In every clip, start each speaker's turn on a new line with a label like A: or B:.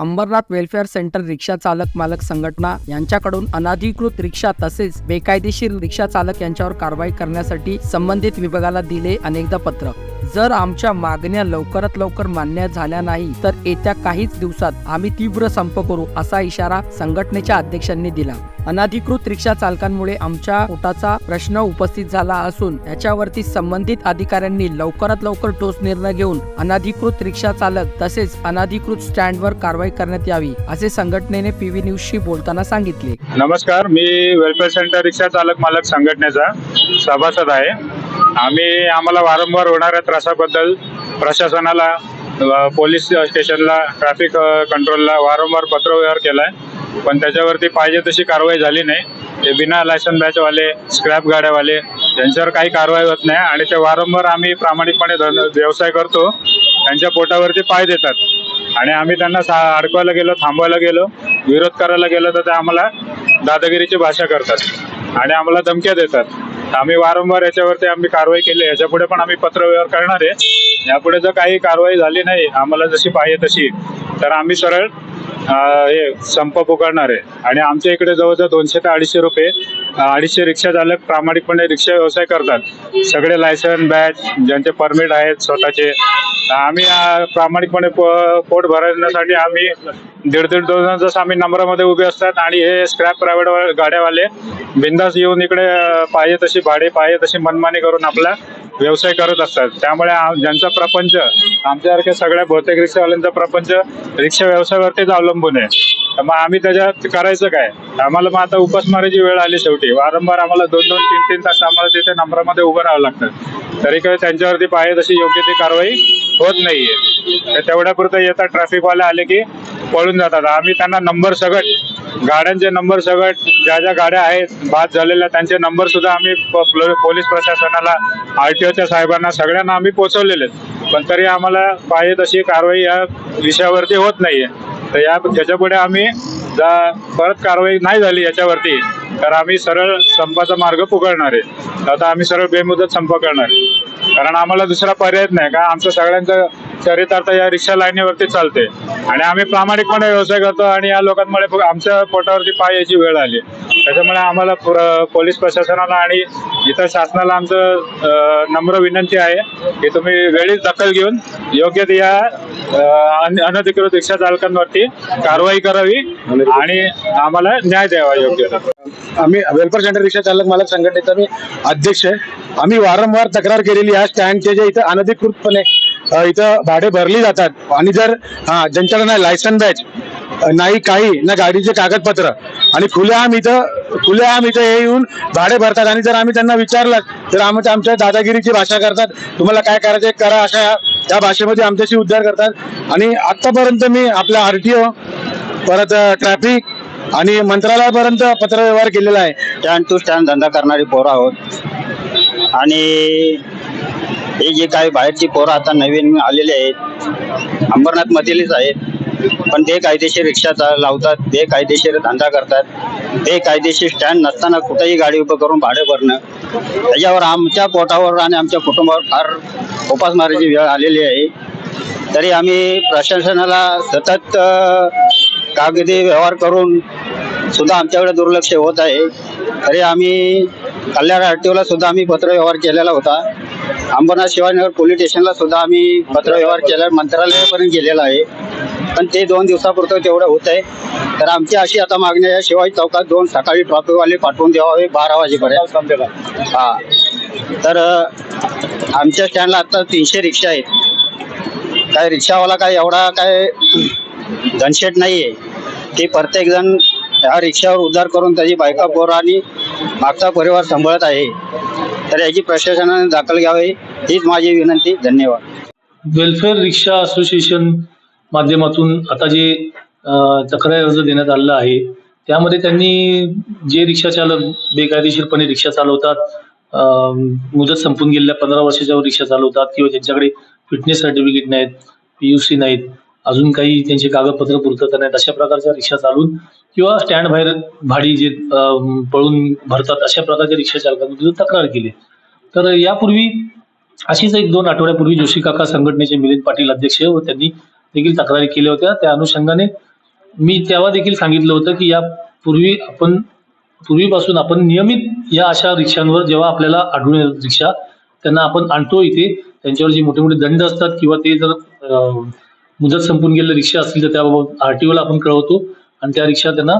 A: Ambernath welfare centre रिक्षा चालक मालक संघटना यांच्याकडून अनाधिकृत रिक्षा तसेच बेकायदेशीर रिक्षा चालक यांच्यावर कारवाई करण्यासाठी संबंधित विभागाला दिले अनेकदा पत्र. जर आमच्या मागण्या लवकरात लवकर मान्य झाल्या नाही तर येत्या काहीच दिवसात आम्ही तीव्र संप करू असा इशारा संघटनेच्या अध्यक्षांनी दिला. अनाधिकृत रिक्षा चालकांमुळे आमच्या पोटाचा प्रश्न उपस्थित झाला असून याच्यावरती संबंधित अधिकाऱ्यांनी लवकरात लवकर ठोस निर्णय घेऊन अनाधिकृत रिक्षा चालक तसेच अनाधिकृत स्टँडवर कारवाई करण्यात यावी असे संघटनेने पीव्ही न्यूजशी बोलताना सांगितले.
B: नमस्कार मी वेलफेअर सेंटर रिक्षा चालक मालक संघटनेचा सभासद आहे. आम्ही आम्हाला वारंवार होणाऱ्या त्रासाबद्दल प्रशासनाला पोलीस स्टेशनला ट्रॅफिक कंट्रोलला वारंवार पत्रव्यवहार केला आहे पण त्याच्यावरती पाहिजे तशी कारवाई झाली नाही. ते बिना लायसन बॅचवाले स्क्रॅप गाड्यावाले यांच्यावर काही कारवाई होत नाही आणि ते वारंवार आम्ही प्रामाणिकपणे धन व्यवसाय करतो. त्यांच्या पोटावरती पाय देतात. आणि आम्ही त्यांना सा अडकवायला गेलो थांबवायला गेलो विरोध करायला गेलो तर ते आम्हाला दादागिरीची भाषा करतात आणि आम्हाला धमक्या देतात. आम्ही वारंवार याच्यावरती आम्ही कारवाई केली याच्यापुढे पण आम्ही पत्रव्यवहार करणार आहे. यापुढे जर काही कारवाई झाली नाही आम्हाला जशी पाहिजे तशी तर आम्ही सरळ हे संप पुकारणार आहे. आणि आमच्या इकडे जवळजवळ दोनशे ते अडीचशे रुपये अडीचशे रिक्षा चालक प्रामाणिकपणे रिक्षा व्यवसाय करतात. सगळे लायसन बॅच ज्यांचे परमिट आहेत स्वतःचे. आम्ही प्रामाणिकपणे पो- पोट भरण्यासाठी आम्ही दीड दीड दोन जसं आम्ही नंबरामध्ये उभे असतात आणि हे स्क्रॅप प्रायव्हेट गाड्यावाले बिंदास येऊन इकडे पाहिजे तशी भाडे पाहिजे तशी मनमानी करून आपला व्यवसाय करत असतात. त्यामुळे ज्यांचा प्रपंच आमच्यासारख्या सगळ्या बहुतेक रिक्षावाल्यांचा प्रपंच रिक्षा व्यवसायावरतीच अवलंबून आहे. तर मग आम्ही त्याच्यात करायचं काय? आम्हाला मग आता उपासमारीची वेळ आली शेवटी. वारंवार आम्हाला दोन दोन तीन तीन तास आम्हाला तिथे नंबरामध्ये उभं राहावं लागतं. तरी काही त्यांच्यावरती पाहिजे तशी योग्य ती कारवाई होत नाहीये. तर तेवढ्यापुरतं येतात ट्रॅफिकवाले आले की पळून जातात. आम्ही त्यांना नंबर सगळं गाड्यांचे नंबर सगळं ज्या ज्या गाड्या आहेत बाद झालेल्या त्यांचे नंबर सुद्धा आम्ही प- पोलीस प्रशासनाला आर टी ओच्या साहेबांना सगळ्यांना आम्ही पोहोचवलेले आहेत. पण तरी आम्हाला पाहिजे तशी कारवाई या विषयावरती होत नाहीये. तर या त्याच्यापुढे आम्ही जा- परत कारवाई नाही झाली याच्यावरती तर आम्ही सरळ संपाचा मार्ग पुकारणार आहे. आता आम्ही सरळ बेमुदत संप करणार आहे. कारण आम्हाला दुसरा पर्याय नाही का आमचं सगळ्यांचं चरितार्थ या रिक्षा लाईनीवरती चालते. आणि आम्ही प्रामाणिकपणे व्यवसाय करतो आणि या लोकांमुळे आमच्या पोटावरती पाय याची वेळ आली. त्याच्यामुळे आम्हाला पोलीस प्रशासनाला आणि इतर शासनाला आमचं नम्र विनंती आहे की तुम्ही वेळीच दखल घेऊन योग्य ते या अन- अनधिकृत रिक्षा चालकांवरती कारवाई करावी आणि आम्हाला न्याय द्यावा योग्य
C: आम्ही वेलफेअर सेंटर रिक्षा चालक मालक संघटनेचा मी अध्यक्ष आहे. आम्ही वारंवार तक्रार केलेली आहे. स्टँडचे जे इथं अनधिकृतपणे इथं भाडे भरली जातात. आणि जर हा ज्यांच्याकडे नाही लायसन बॅच नाही काही ना गाडीचे कागदपत्र आणि खुलेआम इथं खुलेआम इथं हे येऊन भाडे भरतात. आणि जर आम्ही त्यांना विचारलं तर आम्ही आमच्या दादागिरीची भाषा करतात. तुम्हाला काय करायचं आहे करा अशा या- भाषेमध्ये आमच्याशी उद्धार करतात. आणि आत्तापर्यंत मी आपल्या आरटीओ परत ट्रॅफिक आणि मंत्रालयापर्यंत पत्रव्यवहार केलेला आहे.
D: स्टँड टू स्टँड धंदा करणारी पोरं आहोत. आणि हे जे काही बाहेरची पोरं आता नवीन आलेले आहेत अंबरनाथ मधीलच आहेत पण ते कायदेशीर रिक्षा लावतात ते कायदेशीर धंदा करतात ते कायदेशीर स्टँड नसताना कुठेही गाडी उभं करून भाडं भरणं. त्याच्यावर आमच्या पोटावर आणि आमच्या कुटुंबावर फार उपासमारीची वेळ आलेली आहे. तरी आम्ही प्रशासनाला सतत कागदी व्यवहार करून सुद्धा आमच्याकडे दुर्लक्ष होत आहे. तरी आम्ही कल्याण आरटीओला सुद्धा आम्ही पत्रव्यवहार केलेला होता. अंबरनाथ शिवाजीनगर पोलीस स्टेशनला सुद्धा आम्ही पत्रव्यवहार केला मंत्रालयापर्यंत गेलेला आहे. पण ते दोन दिवसापुरतं तेवढं होत आहे. तर आमची अशी आता मागणी आहे शिवाजी चौकात दोन सकाळी ट्रॉफिकवाले पाठवून द्यावे बारा वाजेपर्यंत. हा. तर आमच्या स्टँडला आता तीनशे रिक्षा आहेत. काय रिक्षावाला काय एवढा काय घनशेट नाही आहे ते प्रत्येक जण ह्या रिक्षावर उद्धार करून त्याची बायका पोर आणि मागचा परिवार सांभाळत आहे. तर याची प्रशासनाने दाखल घ्यावी हीच माझी विनंती. धन्यवाद.
E: वेलफेअर रिक्षा असोसिएशन माध्यमातून आता जे तक्रार अर्ज देण्यात आलेला आहे त्यामध्ये त्यांनी जे रिक्षा चालक बेकायदेशीरपणे रिक्षा चालवतात मुदत संपून गेलेल्या पंधरा वर्षाच्यावर रिक्षा चालवतात किंवा ज्यांच्याकडे फिटनेस सर्टिफिकेट नाहीत पी यू सी नाहीत अजून काही त्यांचे कागदपत्र पूर्तता नाहीत अशा प्रकारच्या रिक्षा चालवून किंवा स्टँड बाहेर भाडी जे पळून भरतात अशा प्रकारच्या रिक्षा चालकांविरुद्ध तक्रार केली. तर यापूर्वी अशीच एक दोन आठवड्यापूर्वी जोशी काका संघटनेचे मिलिंद पाटील अध्यक्ष व त्यांनी देखील तक्रारी केल्या होत्या. त्या अनुषंगाने मी तेव्हा देखील सांगितलं होतं की या पूर्वी आपण पूर्वीपासून आपण नियमित या अशा रिक्षांवर जेव्हा आपल्याला आढळून येतात रिक्षा त्यांना आपण आणतो इथे. त्यांच्यावर जे मोठे मोठे दंड असतात किंवा ते जर अं, मुदत संपून गेलेले रिक्षा असतील तर त्याबाबत आरटीओला आपण कळवतो. आणि त्या रिक्षा त्यांना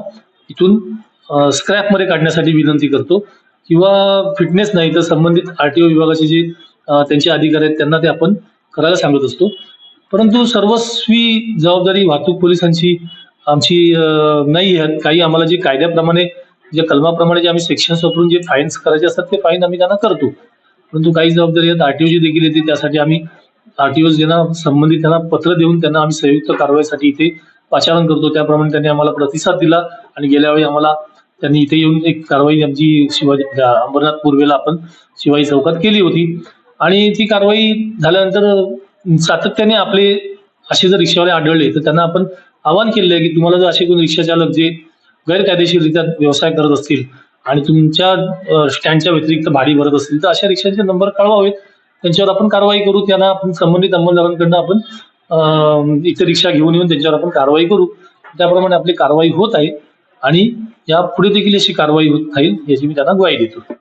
E: इथून स्क्रॅपमध्ये काढण्यासाठी विनंती करतो. किंवा फिटनेस नाही तर संबंधित आरटीओ विभागाचे जे त्यांचे अधिकारी आहेत त्यांना ते आपण करायला सांगत असतो. परंतु सर्वस्वी जबाबदारी वाहतूक पोलिसांची आमची नाही आहे. काही आम्हाला जे कायद्याप्रमाणे जे कलमाप्रमाणे जे आम्ही सेक्शन्स वापरून जे फाईन्स करायचे असतात ते फाईन आम्ही त्यांना करतो. परंतु काही जबाबदारी आहेत आरटीओची देखील येते त्यासाठी आम्ही आरटीओ ज्यांना संबंधित त्यांना पत्र देऊन त्यांना आम्ही संयुक्त कारवाईसाठी इथे पाचारण करतो. त्याप्रमाणे त्यांनी आम्हाला प्रतिसाद दिला आणि गेल्या वेळी आम्हाला त्यांनी इथे येऊन एक कारवाई आमची शिवाजी अंबरनाथ पूर्वेला आपण शिवाजी चौकात केली होती. आणि ती कारवाई झाल्यानंतर सातत्याने आपले असे जर रिक्षावाले आढळले तर त्यांना आपण आवाहन केलेलं आहे की तुम्हाला जर असे कोण रिक्षा चालक जे गैरकायदेशीररित्या व्यवसाय करत असतील आणि तुमच्या स्टँडच्या व्यतिरिक्त भाडी भरत असतील तर अशा रिक्षांचे नंबर कळवावेत. त्यांच्यावर आपण कारवाई करू त्यांना आपण संबंधित अंमलदारांकडनं आपण इथे रिक्षा घेऊन येऊन त्यांच्यावर आपण कारवाई करू. त्याप्रमाणे आपली कारवाई होत आहे आणि या पुढे देखील अशी कारवाई होत राहील याची मी त्यांना ग्वाही देतो.